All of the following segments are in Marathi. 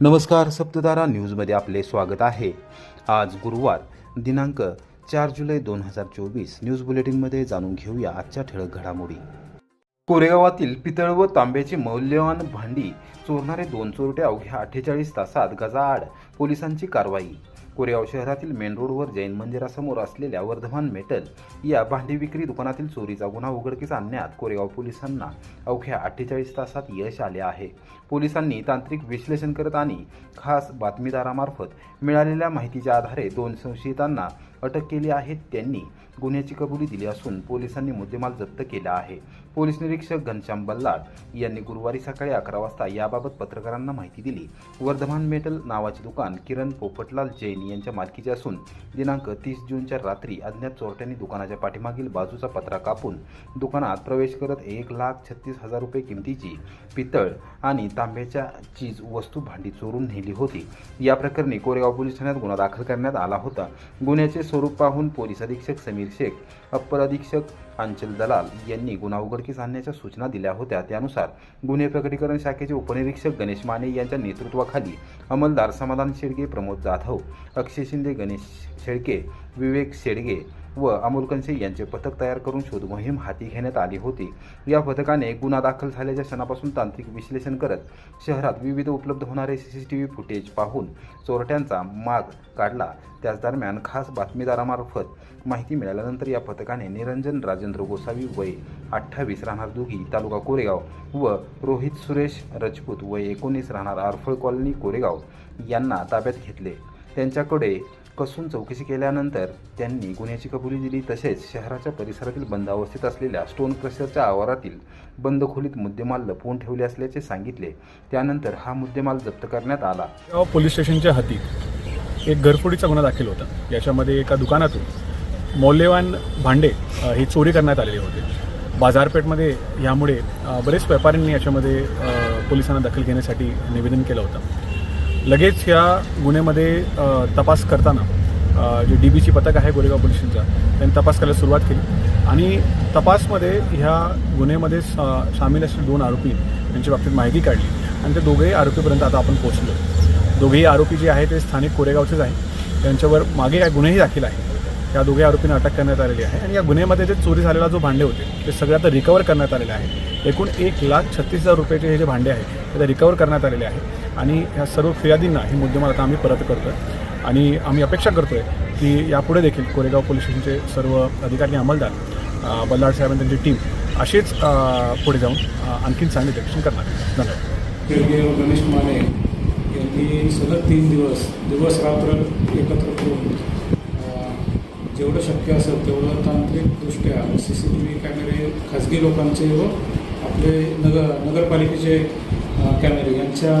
नमस्कार सप्ततारा न्यूजमध्ये आपले स्वागत आहे. आज गुरुवार दिनांक चार जुलै दोन हजार चोवीस. न्यूज बुलेटिनमध्ये जाणून घेऊया आजच्या ठळक घडामोडी. कोरेगावातील पितळ व तांब्याची मौल्यवान भांडी चोरणारे दोन चोरटे अवघ्या अठ्ठेचाळीस तासात गजाआड पोलिसांची कारवाई. कोरेगाव शहरातील मेन रोडवर जैन मंदिरासमोर असलेल्या वर्धमान मेटल या भांडी विक्री दुकानातील चोरीचा गुन्हा उघडकीस आणण्यात कोरेगाव पोलिसांना अवघ्या अठ्ठेचाळीस तासात यश आले आहे. पोलिसांनी तांत्रिक विश्लेषण करत आणि खास बातमीदारामार्फत मिळालेल्या माहितीच्या आधारे दोन संशयितांना अटक केली आहे. त्यांनी गुन्ह्याची कबुली दिली असून पोलिसांनी मुद्देमाल जप्त केला आहे. पोलीस निरीक्षक घनश्याम बल्लाळ यांनी गुरुवारी सकाळी अकरा वाजता याबाबत पत्रकारांना माहिती दिली. वर्धमान मेटल नावाचे दुकान किरण पोपटलाल जैन यांच्या मालकीचे असून दिनांक तीस जूनच्या रात्री अज्ञात चोरट्यांनी दुकानाच्या पाठीमागील बाजूचा पत्रा कापून दुकानात प्रवेश करत एक लाख छत्तीस हजार रुपये किमतीची पितळ आणि तांब्याच्या चीज वस्तू भांडी चोरून नेली होती. या प्रकरणी कोरेगाव पोलीस ठाण्यात गुन्हा दाखल करण्यात आला होता. गुन्ह्याचे स्वरूप पाहून पोलीस अधीक्षक समीर शेख अप्पर अधीक्षक अंचल दलाल यांनी गुन्हा उघडकीस आणण्याच्या सूचना दिल्या होत्या. त्यानुसार गुन्हे प्रकटीकरण शाखेचे उपनिरीक्षक गणेश माने यांच्या नेतृत्वाखाली अंमलदार समाधान शेडगे प्रमोद जाधव अक्षय शिंदे गणेश शेळके विवेक शेडगे व अमोल कंसे यांचे पथक तयार करून शोध मोहीम हाती घेण्यात आली होती. या पथकाने गुन्हा दाखल झाल्याच्या क्षणापासून तांत्रिक विश्लेषण करत शहरात विविध उपलब्ध होणारे C C T V footage पाहून चोरट्यांचा माग काढला. त्याच दरम्यान खास बातमीदारामार्फत माहिती मिळाल्यानंतर या पथकाने निरंजन राजेंद्र गोसावी वय अठ्ठावीस राहणार दुगी तालुका कोरेगाव व रोहित सुरेश राजपूत वय एकोणीस राहणार आरफळ कॉलनी कोरेगाव यांना ताब्यात घेतले. त्यांच्याकडे कसून चौकशी केल्यानंतर त्यांनी गुन्ह्याची कबुली दिली. तसेच शहराच्या परिसरातील बंद अवस्थेत असलेल्या स्टोन क्रशरच्या आवारातील बंद खोलीत मुद्देमाल लपवून ठेवले असल्याचे सांगितले. त्यानंतर हा मुद्देमाल जप्त करण्यात आला. पोलीस स्टेशनच्या हाती एक घरफोडीचा गुन्हा दाखल होता. याच्यामध्ये एका दुकानातून मौल्यवान भांडे हे ही चोरी करण्यात आलेले होते. बाजारपेठमध्ये यामुळे बरेच व्यापाऱ्यांनी याच्यामध्ये पोलिसांना दखल घेण्यासाठी निवेदन केलं होतं. लगेच या गुन्ह्यामध्ये तपास करताना जे डी बीची पथक आहे गोरेगाव पोलिसांचा त्यांनी तपास करायला सुरुवात केली. आणि तपासमध्ये ह्या गुन्ह्यामध्ये सामील असलेले दोन आरोपी यांच्या बाबतीत माहिती काढली आणि ते दोघेही आरोपीपर्यंत आता आपण पोहोचलो. दोघेही आरोपी जे आहे ते स्थानिक कोरेगावचेच आहे त्यांच्यावर मागे काय गुन्हेही दाखल आहे या दोघे आरोपींना अटक करण्यात आलेली आहे आणि या गुन्ह्यामध्ये जे चोरी झालेला जो भांडे होते ते सगळे आता रिकवर करण्यात आलेले आहे एकूण एक लाख छत्तीस हजार रुपयाचे हे जे भांडे आहे ते रिकवर करण्यात आलेले आहे आणि ह्या सर्व फिर्यादींना ही मुद्देमाल आता आम्ही परत करतो आहे आणि आम्ही अपेक्षा करतो आहे की यापुढे देखील कोरेगाव पोलीस स्टेशनचे सर्व अधिकारी अंमलदार बल्लाड साहेब आणि त्यांची टीम अशीच पुढे जाऊन आणखीन चांगले निरीक्षण करणार धन्यवाद. गणेश माने यांनी सलग तीन दिवस दिवस रात्र एकत्र करून जेवढं शक्य असेल तेवढं तांत्रिकदृष्ट्या सी सी टी व्ही कॅमेरे खाजगी लोकांचे व आपले नगर नगरपालिकेचे कॅमेरे यांच्या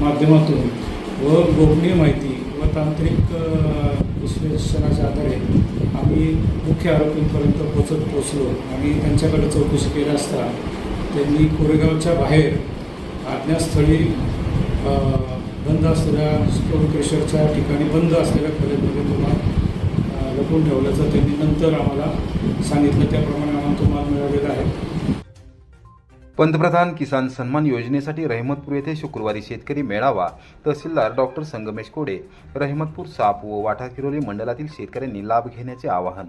माध्यमातून व गोपनीय माहिती व तांत्रिक विश्लेषणाच्या आधारे आम्ही मुख्य आरोपींपर्यंत पोचत पोचलो. आणि त्यांच्याकडे चौकशी केली असता त्यांनी कोरेगावच्या बाहेर आज्ञास्थळी बंद असलेल्या स्टोन क्रेशरच्या ठिकाणी बंद असलेल्या खोलीमध्ये तुम्हाला लपून ठेवल्याचं त्यांनी नंतर आम्हाला सांगितलं. त्याप्रमाणे आम्हाला तुम्हाला मिळालेलं आहे. पंतप्रधान किसान सन्मान योजनेसाठी रहिमतपूर येथे शुक्रवारी शेतकरी मेळावा. तहसीलदार डॉक्टर संगमेश कोडे रहिमतपूर साप व वाठा किरोली शेतकऱ्यांनी लाभ घेण्याचे आवाहन.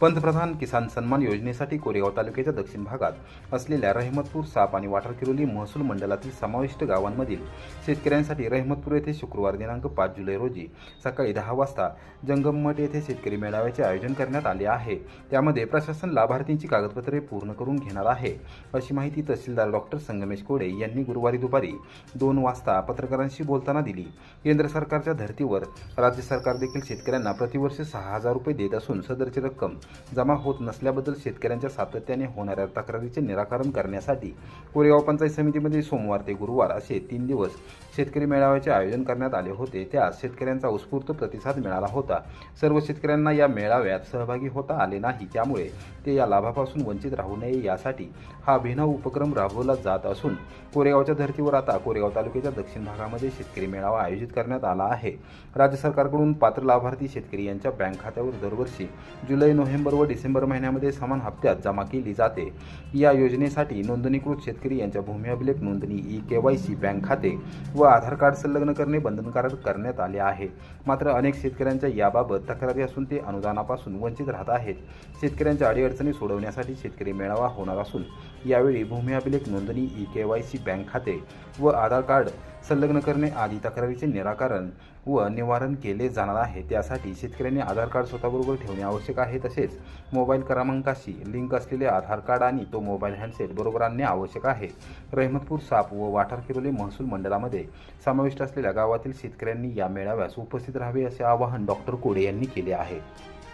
पंतप्रधान किसान सन्मान योजनेसाठी कोरेगाव तालुक्याच्या दक्षिण भागात असलेल्या रहिमतपूर साप आणि वाठारकिरोली महसूल मंडळातील समाविष्ट गावांमधील शेतकऱ्यांसाठी रहिमतपूर येथे शुक्रवार दिनांक पाच जुलै रोजी सकाळी दहा वाजता जंगममठ येथे शेतकरी मेळाव्याचे आयोजन करण्यात आले आहे. त्यामध्ये प्रशासन लाभार्थींची कागदपत्रे पूर्ण करून घेणार आहे. अशी माहिती तहसीलदार डॉक्टर संगमेश कोडे यांनी गुरुवारी दुपारी दोन वाजता पत्रकारांशी बोलताना दिली. केंद्र सरकारच्या धर्तीवर राज्य सरकार देखील शेतकऱ्यांना प्रतिवर्ष सहा हजार रुपये देत असून सदरची रक्कम जमा होत नसल्याबद्दल शेतकऱ्यांच्या सातत्याने होणाऱ्या तक्रारीचे निराकरण करण्यासाठी कोरेगाव पंचायत समितीमध्ये सोमवार ते गुरुवार असे तीन दिवस शेतकरी मेळाव्याचे आयोजन करण्यात आले होते. त्यास शेतकऱ्यांचा उत्स्फूर्त प्रतिसाद मिळाला होता. सर्व शेतकऱ्यांना या मेळाव्यात सहभागी होता आले नाही. त्यामुळे ते या लाभापासून वंचित राहू नये यासाठी हा अभिनव उपक्रम राबवला जात असून कोरेगावच्या धर्तीवर आता कोरेगाव तालुक्याच्या दक्षिण भागामध्ये शेतकरी मेळावा आयोजित करण्यात आला आहे. राज्य सरकारकडून पात्र लाभार्थी शेतकरी यांच्या बँक खात्यावर दरवर्षी जुलै नोव्हेंबर व डिसेंबर महिन्यामध्ये समान हप्त्यात जमा केली जाते. या योजनेसाठी नोंदणीकृत शेतकरी यांच्या भूमी अभिलेख नोंदणी E K Y C bank खाते व आधार कार्ड संलग्न करणे बंधनकारक करण्यात आले आहे. मात्र अनेक शेतकऱ्यांच्या याबाबत तक्रारी असून ते अनुदानापासून वंचित राहत आहेत. शेतकऱ्यांच्या अडीअडचणी सोडवण्यासाठी शेतकरी मेळावा होणार असून यावेळी भूमी अभिलेख नोंदणी E K Y C bank खाते व आधार कार्ड संलग्न करणे आदी तक्रारीचे निराकरण व निवारण केले जाणार आहे. त्यासाठी शेतकऱ्यांनी आधार कार्ड स्वतःबरोबर ठेवणे आवश्यक आहे. तसेच मोबाईल क्रमांकाशी लिंक असलेले आधार कार्ड आणि तो मोबाईल हँडसेट बरोबर आणणे आवश्यक आहे. रहमतपूर साप व वाठार किरोली महसूल मंडळामध्ये समाविष्ट असलेल्या गावातील शेतकऱ्यांनी या मेळाव्यास उपस्थित राहावे असे आवाहन डॉक्टर कोडे यांनी केले आहे.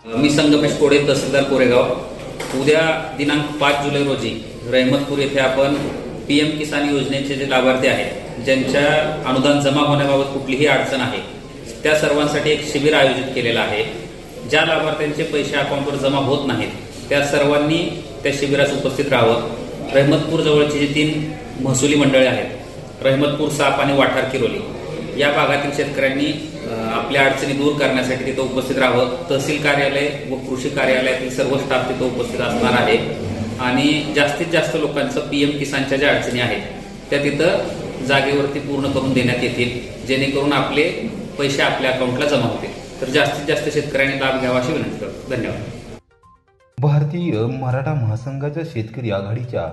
मी संगमेश कोडे तहसीलदार कोरेगाव. उद्या दिनांक पाच जुलै रोजी रहमतपूर येथे आपण पी एम किसान योजनेचे जे लाभार्थी आहेत ज्यांच्या अनुदान जमा होण्याबाबत कुठलीही अडचण आहे त्या सर्वांसाठी एक शिबिर आयोजित केलेलं आहे. ज्या लाभार्थ्यांचे पैसे अकाउंटवर जमा होत नाहीत त्या सर्वांनी त्या शिबिरास उपस्थित राहावं. रहमतपूर जवळची जी तीन महसुली मंडळे आहेत रहमतपूर साप आणि वाठार किरोली या भागातील शेतकऱ्यांनी आपल्या अडचणी दूर करण्यासाठी तिथं उपस्थित राहावं. तहसील कार्यालय व कृषी कार्यालयातील सर्व स्टाफ तिथं उपस्थित असणार आहे. आणि जास्तीत जास्त लोकांचं पी एम किसानच्या ज्या अडचणी आहेत त्या तिथं जागेवरती पूर्ण करून देण्यात येतील जेणेकरून आपले पैसे आपल्या अकाउंटला जमा होतील. तर जास्तीत जास्त शेतकऱ्यांनी लाभ घ्यावा अशी विनंती करतो. धन्यवाद. भारतीय मराठा महासंघाच्या शेतकरी आघाडीच्या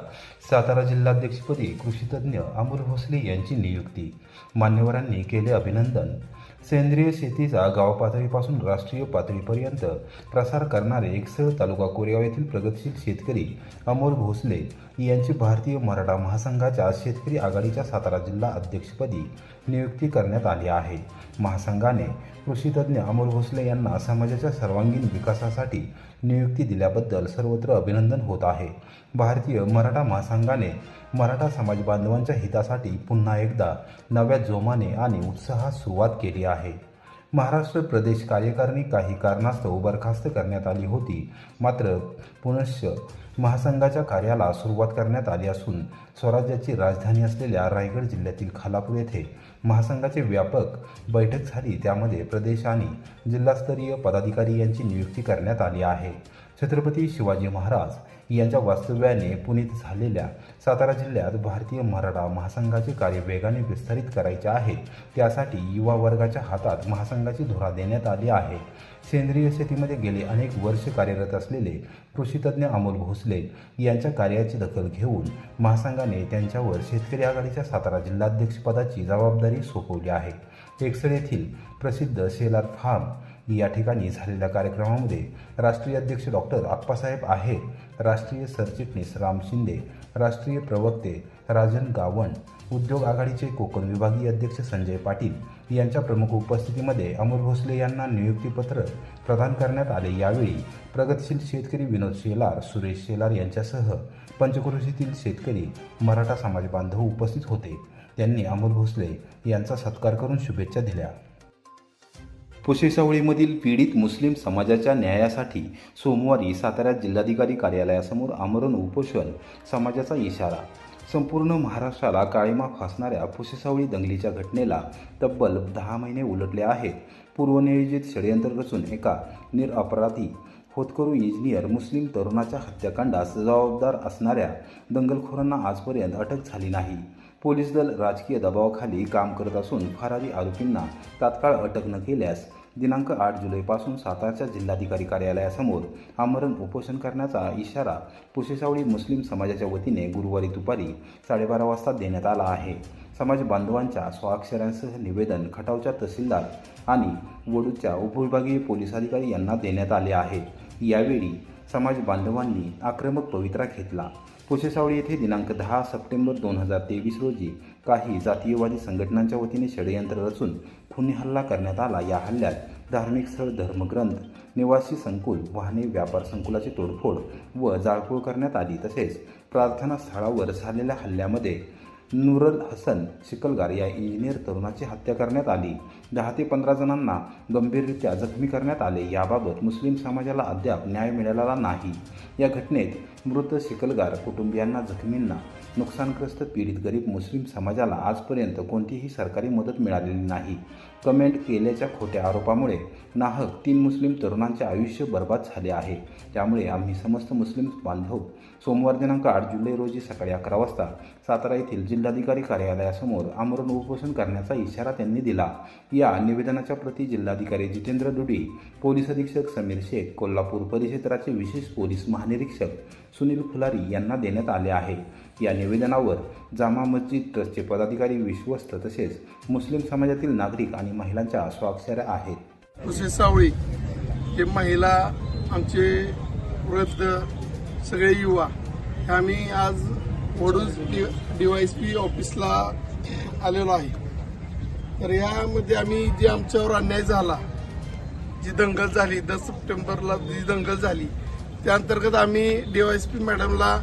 सातारा जिल्हाध्यक्षपदी कृषीतज्ञ अमोल भोसले यांची नियुक्ती. मान्यवरांनी केले अभिनंदन. सेंद्रिय शेतीचा गाव पातळीपासून राष्ट्रीय पातळीपर्यंत प्रसार करणारे एकसळ तालुका कोरेगाव येथील प्रगतशील शेतकरी अमोल भोसले यांची भारतीय मराठा महासंघाच्या शेतकरी आघाडीच्या सातारा जिल्हा अध्यक्षपदी नियुक्ती करण्यात आली आहे. महासंघाने कृषीतज्ञ अमोल भोसले यांना समाजाच्या सर्वांगीण विकासासाठी नियुक्ती दिल्याबद्दल सर्वत्र अभिनंदन होत आहे. भारतीय मराठा महासंघाने मराठा समाज बांधवांच्या हितासाठी पुन्हा एकदा नव्या जोमाने आणि उत्साहात सुरुवात केली आहे. महाराष्ट्र प्रदेश कार्यकारिणी काही कारणास्तव बरखास्त करण्यात आली होती. मात्र पुनश्च महासंघाच्या कार्याला सुरुवात करण्यात आली असून स्वराज्याची राजधानी असलेल्या रायगड जिल्ह्यातील खालापूर येथे महासंघाची व्यापक बैठक झाली. त्यामध्ये प्रदेश आणि जिल्हास्तरीय पदाधिकारी यांची नियुक्ती करण्यात आली आहे. छत्रपती शिवाजी महाराज यांच्या वास्तव्याने पुणेत झालेल्या सातारा जिल्ह्यात भारतीय मराठा महासंघाचे कार्य वेगाने विस्तारित करायचे आहे. त्यासाठी युवा वर्गाच्या हातात महासंघाची धुरा देण्यात आली आहे. सेंद्रिय शेतीमध्ये गेले अनेक वर्ष कार्यरत असलेले कृषीतज्ञ अमोल भोसले यांच्या कार्याची दखल घेऊन महासंघाने त्यांच्यावर शेतकरी आघाडीच्या सातारा जिल्हाध्यक्षपदाची जबाबदारी सोपवली आहे. एकसर येथील प्रसिद्ध शेलार फार्म या ठिकाणी झालेल्या कार्यक्रमामध्ये राष्ट्रीय अध्यक्ष डॉक्टर आप्पासाहेब आहे. राष्ट्रीय सरचिटणीस राम शिंदे राष्ट्रीय प्रवक्ते राजन गावण उद्योग आघाडीचे कोकण विभागीय अध्यक्ष संजय पाटील यांच्या प्रमुख उपस्थितीमध्ये अमोल भोसले यांना नियुक्तीपत्र प्रदान करण्यात आले. यावेळी प्रगतशील शेतकरी विनोद शेलार सुरेश शेलार यांच्यासह पंचक्रोशीतील शेतकरी मराठा समाज बांधव उपस्थित होते. त्यांनी अमोल भोसले यांचा सत्कार करून शुभेच्छा दिल्या. फुशेसावळीमधील पीडित मुस्लिम समाजाच्या न्यायासाठी सोमवारी साताऱ्यात जिल्हाधिकारी कार्यालयासमोर आमरण उपोषण समाजाचा इशारा. संपूर्ण महाराष्ट्राला काळीमा फासणाऱ्या फुशेसावळी दंगलीच्या घटनेला तब्बल दहा महिने उलटले आहेत. पूर्वनियोजित षडयंत्र रचून एका निरअपराधी होतकरू इंजिनियर मुस्लिम तरुणाच्या हत्याकांडास जबाबदार असणाऱ्या दंगलखोरांना आजपर्यंत अटक झाली नाही. पोलीस दल राजकीय दबावाखाली काम करत असून फरारी आरोपींना तात्काळ अटक न केल्यास दिनांक आठ जुलैपासून सातारच्या जिल्हाधिकारी कार्यालयासमोर आमरण उपोषण करण्याचा इशारा पुशेसावळी मुस्लिम समाजाच्या वतीने गुरुवारी दुपारी साडेबारा वाजता देण्यात आला आहे. समाज बांधवांच्या स्वाक्षऱ्यांसह निवेदन खटावच्या तहसीलदार आणि वडूच्या उपविभागीय पोलीस अधिकारी यांना देण्यात आले आहे. यावेळी समाज बांधवांनी आक्रमक पवित्रा घेतला. पुशेसावळी येथे दिनांक दहा सप्टेंबर दोन हजार तेवीस रोजी काही जातीयवादी संघटनांच्या वतीने षडयंत्र रचून खुनी हल्ला करण्यात आला. या हल्ल्यात धार्मिक स्थळ धर्मग्रंथ निवासी संकुल वाहने व्यापार संकुलाची तोडफोड व जाळपोळ करण्यात आली. तसेच प्रार्थना स्थळावर झालेल्या हल्ल्यामध्ये नुरल हसन शिकलगार या इंजिनियर तरुणाची हत्या करण्यात आली. दहा ते पंधरा जणांना गंभीररित्या जखमी करण्यात आले. याबाबत मुस्लिम समाजाला अद्याप न्याय मिळालेला नाही. या घटनेत मृत शिकलगार कुटुंबियांना जखमींना नुकसानग्रस्त पीडित गरीब मुस्लिम समाजाला आजपर्यंत कोणतीही सरकारी मदत मिळालेली नाही. कमेंट केल्याच्या खोट्या आरोपामुळे नाहक तीन मुस्लिम तरुणांचे आयुष्य बर्बाद झाले आहे. त्यामुळे आम्ही समस्त मुस्लिम बांधव सोमवार दिनांक आठ जुलै रोजी सकाळी अकरा वाजता सातारा येथील जिल्हाधिकारी कार्यालयासमोर आमरण उपोषण करण्याचा इशारा त्यांनी दिला. या निवेदनाच्या प्रती जिल्हाधिकारी जितेंद्र दुडी पोलीस अधीक्षक समीर शेख कोल्हापूर परिक्षेत्राचे विशेष पोलीस महानिरीक्षक सुनील फुलारी यांना देण्यात आले आहे. या निवेदनावर जामा मस्जिद ट्रस्टचे पदाधिकारी विश्वस्त तसेच मुस्लिम समाजातील नागरिक आणि महिलांच्या स्वाक्षऱ्या आहेत. सावळी हे महिला आमचे वृद्ध सगळे युवा. हे आम्ही आज वडूज डी डीवायस पी ऑफिसला आलेलो आहे. तर यामध्ये आम्ही जे आमच्यावर अन्याय झाला जी दंगल झाली दस सप्टेंबरला जी दंगल झाली त्या अंतर्गत आम्ही डीवायस पी मॅडमला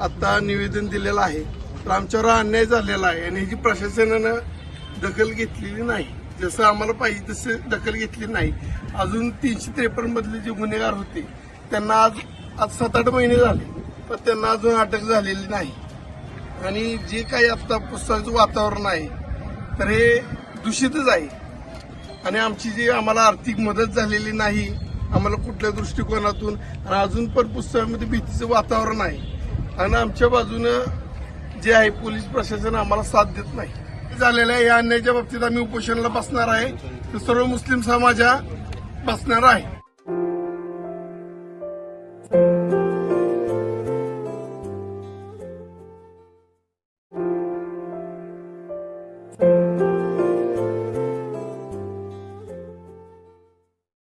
आता निवेदन दिलेलं आहे. तर आमच्यावर अन्याय झालेला आहे आणि ह्याची प्रशासनानं दखल घेतलेली नाही. जसं आम्हाला पाहिजे तसं दखल घेतली नाही. अजून तीनशे त्रेपन्नमधले जे गुन्हेगार होते त्यांना आज आज सात आठ महिने झाले पण त्यांना अजून अटक झालेली नाही. आणि जे काही आता पुस्तकाचं वातावरण आहे तर हे दूषितच आहे. आणि आमची जी आम्हाला आर्थिक मदत झालेली नाही आम्हाला कुठल्या दृष्टिकोनातून आणि अजून पण पुस्तकामध्ये भीतीचं वातावरण आहे. आणि आमच्या बाजूनं जे आहे पोलीस प्रशासन आम्हाला साथ देत नाही. झालेल्या या अन्यायाच्या बाबतीत आम्ही उपोषणाला बसणार आहे. तर सर्व मुस्लिम समाजा बसणार आहे.